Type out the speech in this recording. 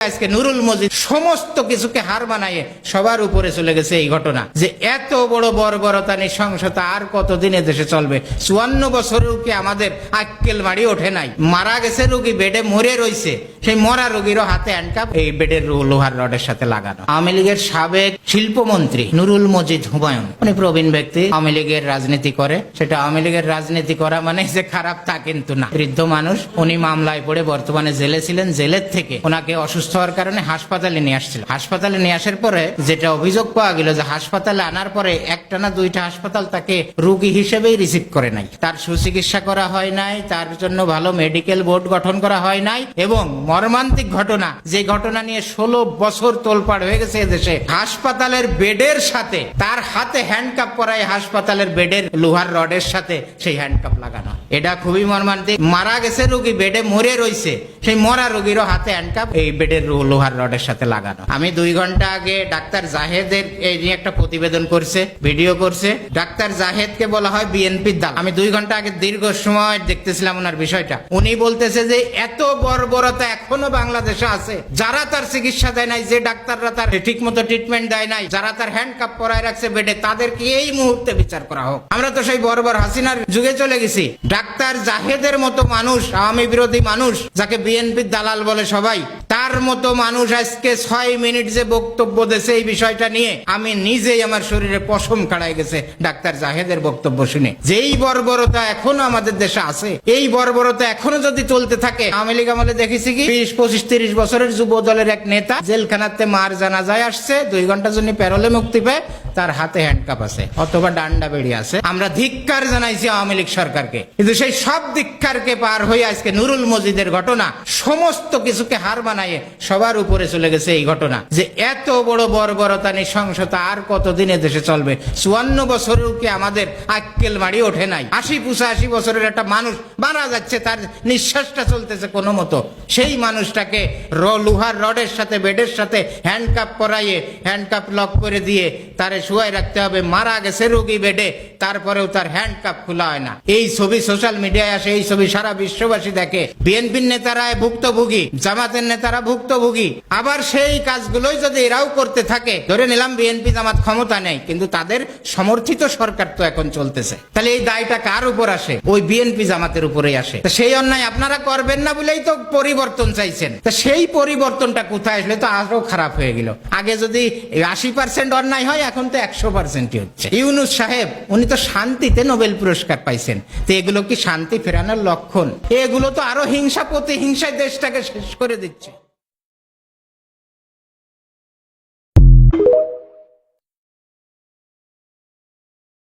আজকে নুরুল মজিদ সমস্ত কিছুকে হার মানাইয়ে সবার উপরে চলে গেছে এই ঘটনা। যে এত বড় বর্বরতা নৃশংসতা আর কতদিনে দেশে চলবে? চুয়ান্ন বছরেও কি আমাদের আক্কেল মারি ওঠে নাই? মারা গেছে রোগী, বেডে মরে রইছে। সেই মরা রোগীরও হাতে হ্যান্ডকাপ এই বেডের লোহার রডের সাথে লাগানো। আওয়ামী লীগের সাবেক শিল্পমন্ত্রী নুরুল মজিদ হুমায়ুন। উনি প্রবীণ ব্যক্তি, আওয়ামী লীগের রাজনীতি করে। সেটা আওয়ামী লীগের রাজনীতি করা মানে যে খারাপ তা কিন্তু না। বৃদ্ধ মানুষ, উনি মামলায় পড়ে বর্তমানে জেলে ছিলেন। জেলের থেকে ওনাকে অসুস্থ হওয়ার কারণে হাসপাতালে নিয়ে আসছিল। হাসপাতালে নিয়ে আসার পরে যেটা অভিযোগ পাওয়া গেল যে হাসপাতালে আনার পরে একটা না দুইটা হাসপাতাল তাকে রোগী হিসেবেই রিসিভ করে নাই। তার সুচিকিৎসা করা হয় নাই, তার জন্য ভালো মেডিকেল বোর্ড গঠন করা হয় নাই এবং মর্মান্তিক ঘটনা, যে ঘটনা নিয়ে ষোলো বছর তোলপাড় হয়ে গেছে দেশে হাসপাতালের বেডের সাথে, তার হাতে হ্যান্ডকাপ করায় হাসপাতালের বেডের লোহার রডের সাথে সেই হ্যান্ডকাপ লাগানো। এটা খুবই মর্মান্তিক। মারা গেছে রোগী, বেডে মরে রয়েছে সেই মরা রোগীরও হাতে হ্যান্ডকাপ এই বেডের রো- লোহার রডের সাথে লাগানো। আমি দুই ঘণ্টা আগে ডাক্তার জাহেদের এই নিয়ে একটা প্রতিবেদন করছে, ভিডিও করছে। ডাক্তার জাহেদকে বলা হয় বিএনপির দল আমি দুই ঘণ্টা আগে দীর্ঘ সময় দেখতেছিলাম ওনার বিষয়টা। উনি বলতেছে যে এত বর্বরতা এখনও বাংলাদেশে আছে। যারা তার চিকিৎসা দেয় নাই, যে ডাক্তাররা তার ঠিক মতো ট্রিটমেন্ট দেয় নাই, যারা তার হ্যান্ডকাপ পরায় রাখছে বেডে তাদেরকে এই মুহূর্তে বিচার করা হোক। আমরা তো সেই বর্বর হাসিনার যুগে চলে গেছি। ডাক্তার জাহেদের মতো মানুষ, আওয়ামী বিরোধী মানুষ, যাকে বিএনপির দালাল বলে সবাই তার মতো মানুষ আজকে ছয় মিনিট যে বক্তব্য দেছে এই বিষয়টা নিয়ে আমি নিজেই আমার শরীরে পশম কাড়াই গেছে। ডাক্তার জাহেদের বক্তব্য শুনে। যেই বর্বরতা এখনও আমাদের দেশে আছে, এই বর্বরতা এখনও যদি চলতে থাকে, আওয়ামী লীগ আমলে দেখেছি কি? বিশ, পঁচিশ, তিরিশ বছরের যুব দলের এক নেতা জেলখানাতে মার জানা যায় আসছে, দুই ঘণ্টার জন্য প্যারোলে মুক্তি পেয়ে তার হাতে হ্যান্ডকাপ আছে, অথবা ডান্ডা বেরিয়ে আছে। আমরা ধিক্কার জানাইছি আওয়ামী লীগ সরকারকে। কিন্তু সেই সব ধিক্কারকে পার হয়ে আজকে নুরুল মজিদের ঘটনা, সমস্ত কিছুকে হার মানাইয়ে সবার উপরে চলে গেছে এই ঘটনা। যে এত বড় বর্বরতা নৃশংসতা আর কতদিনে দেশে চলবে? চুয়ান্ন বছরেও কি আমাদের আক্কেল মারি ওঠে নাই? আশি পঁচাশি বছরের একটা মানুষ মারা যাচ্ছে, তার নিঃশ্বাসটা চলতেছে কোনো মতো। সেই মানুষটাকে লোহার রডের সাথে, বেডের সাথে হ্যান্ডকাপ পরাইয়ে হ্যান্ডকাপ লক করে দিয়ে তারে শুয়াই রাখতে হবে। মারা গেছে রোগী বেডে, তারপরেও তার হ্যান্ডকাপ খোলা হয় না। এই ছবি সোশ্যাল মিডিয়ায় আসে, এই ছবি সারা বিশ্ববাসী দেখে। বিএনপির নেতারা ভুক্তভোগী, জামাতের নেতারা ভুক্তভোগী। আবার সেই কাজগুলোই যদি এরাও করতে থাকে, ধরে নিলাম বিএনপি জামাত ক্ষমতা নেই, কিন্তু তাদের সমর্থিত সরকার তো এখন চলতেছে। তাহলে এই দায়টা কার উপর আসে? ওই বিএনপি জামাতের উপরেই আসে। সেই অন্যায় আপনারা করবেন না বলেই তো পরিবর্তন চাইছেন। তা সেই পরিবর্তনটা কোথায় আসলে তো আরও খারাপ হয়ে গেল। আগে যদি আশি পার্সেন্ট অন্যায় হয়, এখন তো একশো পার্সেন্টই হচ্ছে। ইউনুস সাহেব, উনি তো শান্তিতে নোবেল পুরস্কার পাইছেন। তো এগুলো কি শান্তি ফেরানোর লক্ষণ? এগুলো তো আরও হিংসা প্রতিহিংসায় দেশটাকে শেষ করে দিচ্ছে।